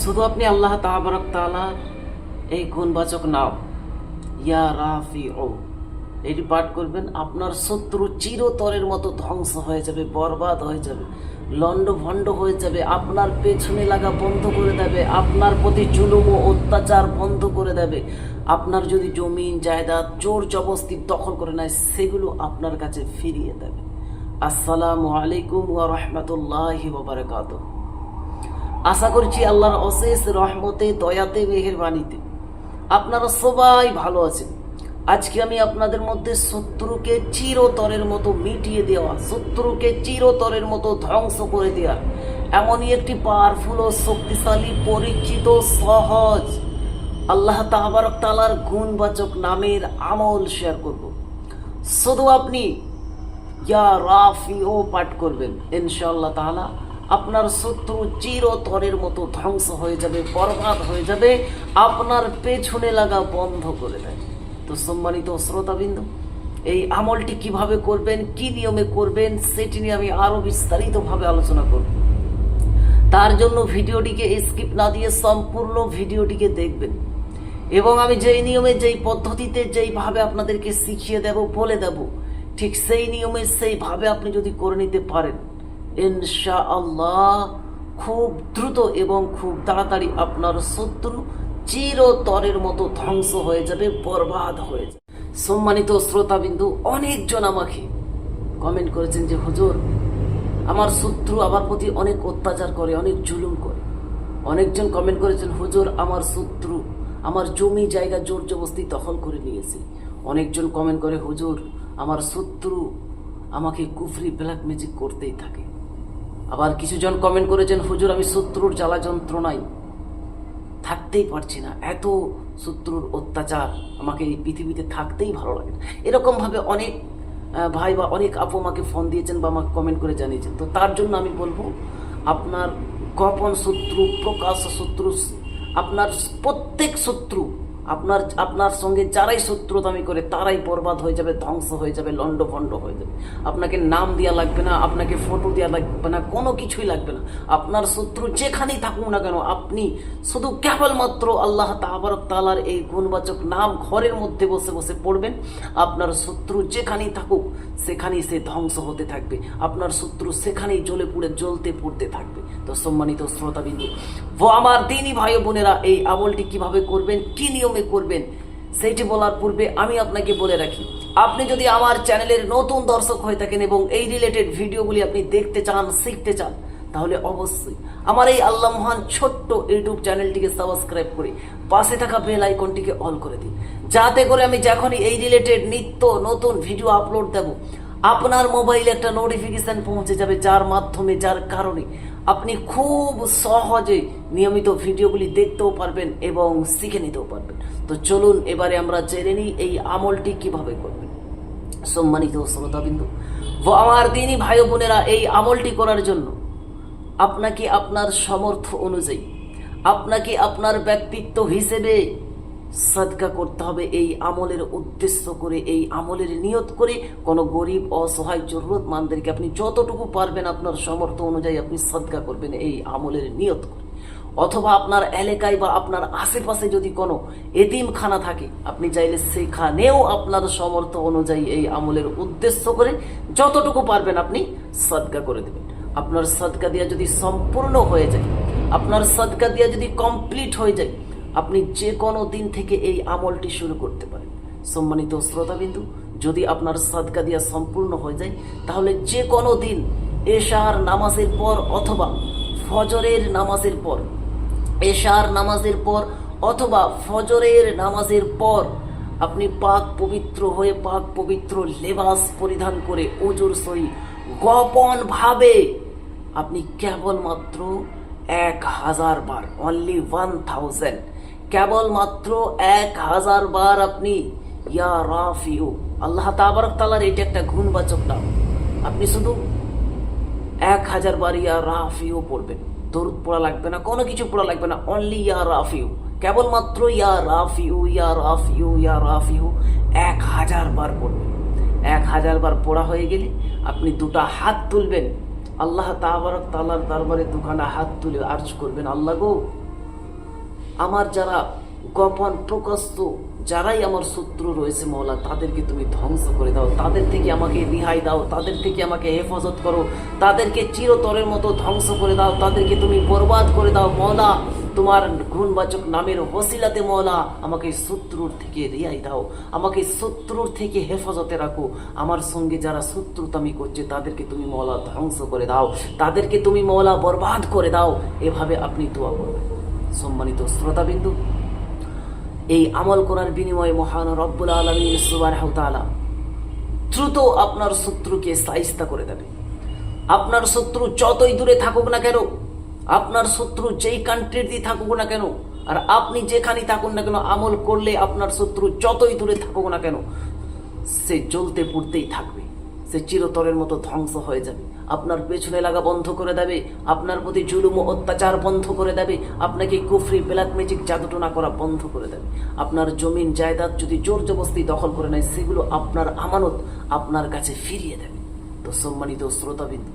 শুধু আপনি আল্লাহ তাবারক তাআলা এই গুণবাচক নাম ইয়া রাফি ও এটি পাঠ করবেন, আপনার শত্রু চিরতরের মতো ধ্বংস হয়ে যাবে, বরবাদ হয়ে যাবে লন্ড ভণ্ড হয়ে যাবে, আপনার পেছনে লাগা বন্ধ করে দেবে, আপনার প্রতি জুলুম ও অত্যাচার বন্ধ করে দেবে। আপনার যদি জমিন, জায়দাদ, জোর জবস্তি দখল করে নেয়, সেগুলো আপনার কাছে ফিরিয়ে দেবে। আসসালামু আলাইকুম ওয়া রাহমাতুল্লাহি ওয়া বারাকাতুহু। আশা করছি আল্লাহর অশেষ রহমতে, দয়াতে, মেহেরবানিতে আপনারা সবাই ভালো আছেন। আজকে আমি আপনাদের মধ্যে শত্রুকে চিরতরের মতো মিটিয়ে দেওয়া, শত্রুকে চিরতরের মতো ধ্বংস করে দেওয়া, এমনই একটি পাওয়ারফুল ও শক্তিশালী, পরিচিত, সহজ, আল্লাহ তাবারক তালার গুণবাচক নামের আমল শেয়ার করব। শুধু আপনি, ইয়া রাফিও পাঠ করবেন, ইনশাআল্লাহ তাআলা। আপনার শত্রু চিরতরের মতো ধ্বংস হয়ে যাবে, বরবাদ হয়ে যাবে, আপনার পেছনে লাগা বন্ধ করে দেয়। তো সম্মানিত শ্রোতাবিন্দু, এই আমলটি কীভাবে করবেন, কি নিয়মে করবেন, সেটি নিয়ে আমি আরও বিস্তারিতভাবে আলোচনা করব। তার জন্য ভিডিওটিকে স্কিপ না দিয়ে সম্পূর্ণ ভিডিওটিকে দেখবেন। এবং আমি যেই নিয়মে, যেই পদ্ধতিতে, যেইভাবে আপনাদেরকে শিখিয়ে দেব, বলে দেব, ঠিক সেই নিয়মে, সেইভাবে আপনি যদি করে নিতে পারেন ইনশা আল্লাহ খুব দ্রুত এবং খুব তাড়াতাড়ি আপনার শত্রু চিরতরের মতো ধ্বংস হয়ে যাবে, বরবাদ হয়ে যাবে। সম্মানিত শ্রোতাবিন্দু, অনেকজন আমাকে কমেন্ট করেছেন যে, হুজুর, আমার শত্রু আমার প্রতি অনেক অত্যাচার করে, অনেক জুলুম করে। অনেকজন কমেন্ট করেছেন, হুজুর, আমার শত্রু আমার জমি জায়গা জোর জবস্তি দখল করে নিয়েছে। অনেকজন কমেন্ট করে, হুজুর, আমার শত্রু আমাকে কুফরি ব্ল্যাক ম্যাজিক করতেই থাকে। আবার কিছুজন কমেন্ট করেছেন, হুজুর, আমি শত্রুর জ্বালা যন্ত্রণায় থাকতেই পারছি না। এত শত্রুর অত্যাচার আমাকে এই পৃথিবীতে থাকতেই ভালো লাগে না। এরকমভাবে অনেক ভাই বা অনেক আপু আমাকে ফোন দিয়েছেন বা আমাকে কমেন্ট করে জানিয়েছেন। তো তার জন্য আমি বলব, আপনার গোপন শত্রু, প্রকাশ্য শত্রু, আপনার প্রত্যেক শত্রু আপনার আপনার সঙ্গে যারাই শত্রুতামি করে, তারাই বরবাদ হয়ে যাবে, ধ্বংস হয়ে যাবে, লণ্ডভণ্ড হয়ে যাবে। আপনাকে নাম দেওয়া লাগবে না, আপনাকে ফটো দেওয়া লাগবে না, কোনো কিছুই লাগবে না। আপনার শত্রু যেখানেই থাকুক না কেন, আপনি শুধু কেবলমাত্র আল্লাহ তাবারক তালার এই গুণবাচক নাম ঘরের মধ্যে বসে বসে পড়বেন। আপনার শত্রু যেখানেই থাকুক, সেখানেই সে ধ্বংস হতে থাকবে। আপনার শত্রু সেখানেই জ্বলে পুড়ে, জ্বলতে পড়তে থাকবে। তো সম্মানিত শ্রোতাবিন্দু, ও আমার দিনই ভাই বোনেরা, এই আমলটি কীভাবে করবেন, কি নিয়মে করবেন, সেইটি বলার পূর্বে আমি আপনাকে বলে রাখি, আপনি যদি আমার চ্যানেলের নতুন দর্শক হয়ে থাকেন এবং এই রিলেটেড ভিডিওগুলি আপনি দেখতে চান, শিখতে চান, তাহলে অবশ্যই আমার এই আল্লাহ মহান ছোট্ট ইউটিউব চ্যানেলটিকে সাবস্ক্রাইব করে পাশে থাকা বেল আইকনটিকে অল করে দিন। যাতে করে আমি যখনই এই রিলেটেড নিত্য নতুন ভিডিও আপলোড দেব, আপনার মোবাইলে একটা নোটিফিকেশন পৌঁছে যাবে, যার মাধ্যমে, যার কারণে আপনি খুব সহজে নিয়মিত ভিডিওগুলি দেখতেও পারবেন এবং শিখে নিতেও পারবেন। তো চলুন, এবারে আমরা জেনে নিই এই আমলটি কীভাবে করবেন। সম্মানিত শ্রোতাবিন্দু, ও আমার দিনই ভাই বোনেরা, এই আমলটি করার জন্য আপনাকে আপনার সমর্থ অনুযায়ী, আপনাকে আপনার ব্যক্তিত্ব হিসেবে সদকা করতে হবে এই আমলের উদ্দেশ্য করে, এই আমলের নিয়ত করে। কোনো গরিব, অসহায়, জরুরতমানদেরকে আপনি যতটুকু পারবেন আপনার সমর্থ অনুযায়ী আপনি সদকা করবেন এই আমলের নিয়ত করে। অথবা আপনার এলাকায় বা আপনার আশেপাশে যদি কোনো এতিমখানা থাকে, আপনি চাইলে সেখানেও আপনার সমর্থ অনুযায়ী এই আমলের উদ্দেশ্য করে যতটুকু পারবেন আপনি সদকা করে দেবেন। আপনার সদকা দিয়া যদি সম্পূর্ণ হয়ে যায়, আপনার সদকা দিয়া যদি কমপ্লিট হয়ে যায় আপনি যে কোনো দিন থেকে এই আমলটি শুরু করতে পারেন। সম্মানিত শ্রোতাবিন্দু, যদি আপনার সদকা দিয়া সম্পূর্ণ হয়ে যায়, তাহলে যে কোনো দিন এশার নামাজের পর অথবা ফজরের নামাজের পর, এশার নামাজের পর অথবা ফজরের নামাজের পর আপনি পাক পবিত্র হয়ে পাক পবিত্র লেবাস পরিধান করে ওজোর সহি গোপন ভাবে আপনি কেবলমাত্র এক হাজার বার অনলি ওয়ান থাউজেন্ড কেবলমাত্র এক হাজার বার আপনি, ইয়া রাফিউ, আল্লাহ তাবারক তালার এটা একটা গুণবাচক নাম। আপনি শুধু এক হাজার বার ইয়া রাফিও পড়বেন। দরুদ পড়া লাগবে না, কোনো কিছু পড়া লাগবে না অনলি ইয়া রাফিউ। কেবলমাত্র ইয়া রাফিউ ইয়া রাফিউ ইয়া রাফিউ এক হাজার বার পড়বেন। এক হাজার বার পড়া হয়ে গেলে আপনি দুটা হাত তুলবেন। আল্লাহ তাবারক তালার দরবারে দুখানা হাত তুলে আর্জ করবেন, আল্লাহ গো আমার যারা গোপন প্রকাশ্য যারাই আমার শত্রু রয়েছে মৌলা, তাদেরকে তুমি ধ্বংস করে দাও। তাদের থেকে আমাকে রিহাই দাও, তাদের থেকে আমাকে হেফাজত করো। তাদেরকে চিরতরের মতো ধ্বংস করে দাও। তাদেরকে তুমি বরবাদ করে দাও। মৌলা, তোমার গুণবাচক নামের ওসিলাতে মৌলা, আমাকে শত্রুর থেকে রিহাই দাও। আমাকে শত্রুর থেকে হেফাজতে রাখো। আমার সঙ্গে যারা শত্রুতামি করছে, তাদেরকে তুমি মৌলা ধ্বংস করে দাও। তাদেরকে তুমি মৌলা বরবাদ করে দাও। এভাবে আপনি দোয়া করবেন। সম্মানিত শ্রোতাবিন্দু, এই আমল করার বিনিময়ে মহান রব্বুল আলমিন সুবাহ তাআলা দ্রুত আপনার শত্রুকে সাইস্তা করে দেবে। আপনার শত্রু যতই দূরে থাকুক না কেন, আপনার শত্রু যেই কান্ট্রিতে থাকুক না কেন, আর আপনি যেখানে থাকুন না কেন, আমল করলে আপনার শত্রু যতই দূরে থাকুক না কেন, সে জ্বলতে পুড়তেই থাকবে। সে চিরতরের মতো ধ্বংস হয়ে যাবে। আপনার পেছনে লাগা বন্ধ করে দেবে, আপনার প্রতি জুলুম অত্যাচার বন্ধ করে দেবে, আপনাকে কুফরি, ব্ল্যাক ম্যাজিক, জাদুটোনা করা বন্ধ করে দেবে। আপনার জমিন, জায়দাদ যদি জোর জবস্তি দখল করে নেয়, সেগুলো আপনার আমানত আপনার কাছে ফিরিয়ে দেবে। তো সম্মানিত শ্রোতাবিন্দু,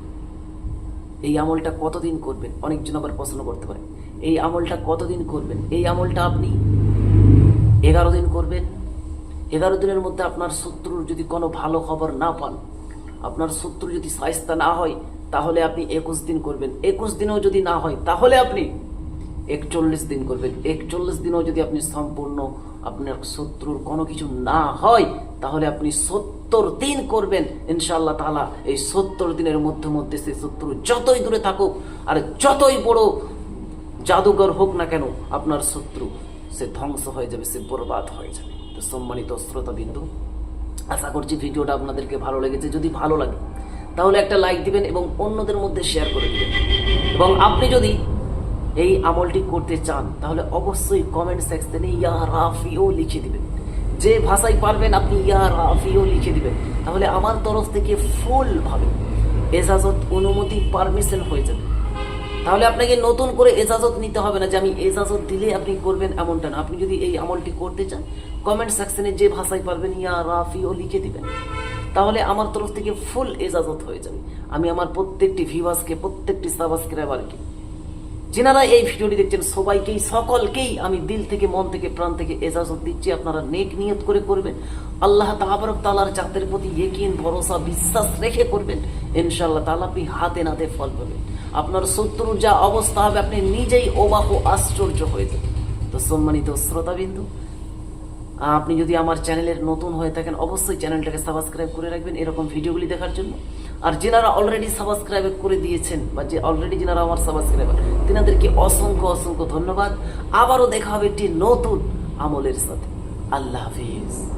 এই আমলটা কতদিন করবেন? অনেকজন আবার প্রশ্ন করতে পারে। এই আমলটা কতদিন করবেন? এই আমলটা আপনি এগারো দিন করবেন? এগারো দিনের মধ্যে আপনার শত্রুর যদি কোনো ভালো খবর না পান আপনার শত্রু যদি সাইস্তা না হয়, তাহলে আপনি একুশ দিন করবেন। একুশ দিনেও যদি না হয়, তাহলে আপনি একচল্লিশ দিন করবেন। একচল্লিশ দিনেও যদি আপনি সম্পূর্ণ আপনার শত্রুর কোনো কিছু না হয়, তাহলে আপনি সত্তর দিন করবেন। ইনশাআল্লাহ তাআলা, এই সত্তর দিনের মধ্যে মধ্যে সেই শত্রু যতই দূরে থাকুক, আর যতই বড় জাদুঘর হোক না কেন, আপনার শত্রু সে ধ্বংস হয়ে যাবে, সে বরবাদ হয়ে যাবে। তো সম্মানিত শ্রোতাবিন্দু আশা করছি ভিডিওটা আপনাদেরকে ভালো লেগেছে। যদি ভালো লাগে, তাহলে একটা লাইক দিবেন এবং অন্যদের মধ্যে শেয়ার করে দিবেন। এবং আপনি যদি এই আমলটি করতে চান, তাহলে অবশ্যই কমেন্ট সেকশনে ইয়া রাফিও লিখে দিবেন। যে ভাষায় পারবেন, আপনি ইয়া রাফিও লিখে দিবেন। তাহলে আমার তরফ থেকে ফুলভাবে এজাজত অনুমতি পারমিশন হয়ে যাবে। তাহলে আপনাকে নতুন করে এজাজত নিতে হবে না যে আমি এজাজত দিলে আপনি করবেন এমনটা না। আপনি যদি এই আমলটি করতে চান কমেন্ট সেকশনে যে ভাষায় পারবেন ইয়া রাফিও লিখে দিবেন। তাহলে আমার তরফ থেকে ফুল এজাজত হয়ে যাবে। আমি আমার প্রত্যেকটি ভিউয়ার্সকে প্রত্যেকটি সাবস্ক্রাইবারকে যেনারা এই ভিডিওটি দেখছেন, সবাইকেই, সকলকেই আমি দিল থেকে, মন থেকে, প্রাণ থেকে এজাজত দিচ্ছি। আপনারা নেক নিয়ত করে করবেন। আল্লাহ তাবারক তালার জাতের প্রতি ইকিন ভরসা, বিশ্বাস রেখে করবেন। ইনশাল্লাহ তাআলা আপনি হাতে নাতে ফল পাবেন। আপনার শত্রুর যা অবস্থা হবে, আপনি নিজেই অবাক ও আশ্চর্য হয়ে যাবেন। তো সম্মানিত শ্রোতাবিন্দু আপনি যদি আমার চ্যানেলের নতুন হয়ে থাকেন, অবশ্যই চ্যানেলটাকে সাবস্ক্রাইব করে রাখবেন এরকম ভিডিওগুলি দেখার জন্য। আর যেনারা অলরেডি সাবস্ক্রাইব করে দিয়েছেন, বা যে অলরেডি যেনারা আমার সাবস্ক্রাইবার তেনাদেরকে অসংখ্য অসংখ্য ধন্যবাদ। আবারও দেখা হবে একটি নতুন আমলের সাথে। আল্লাহ হাফিজ।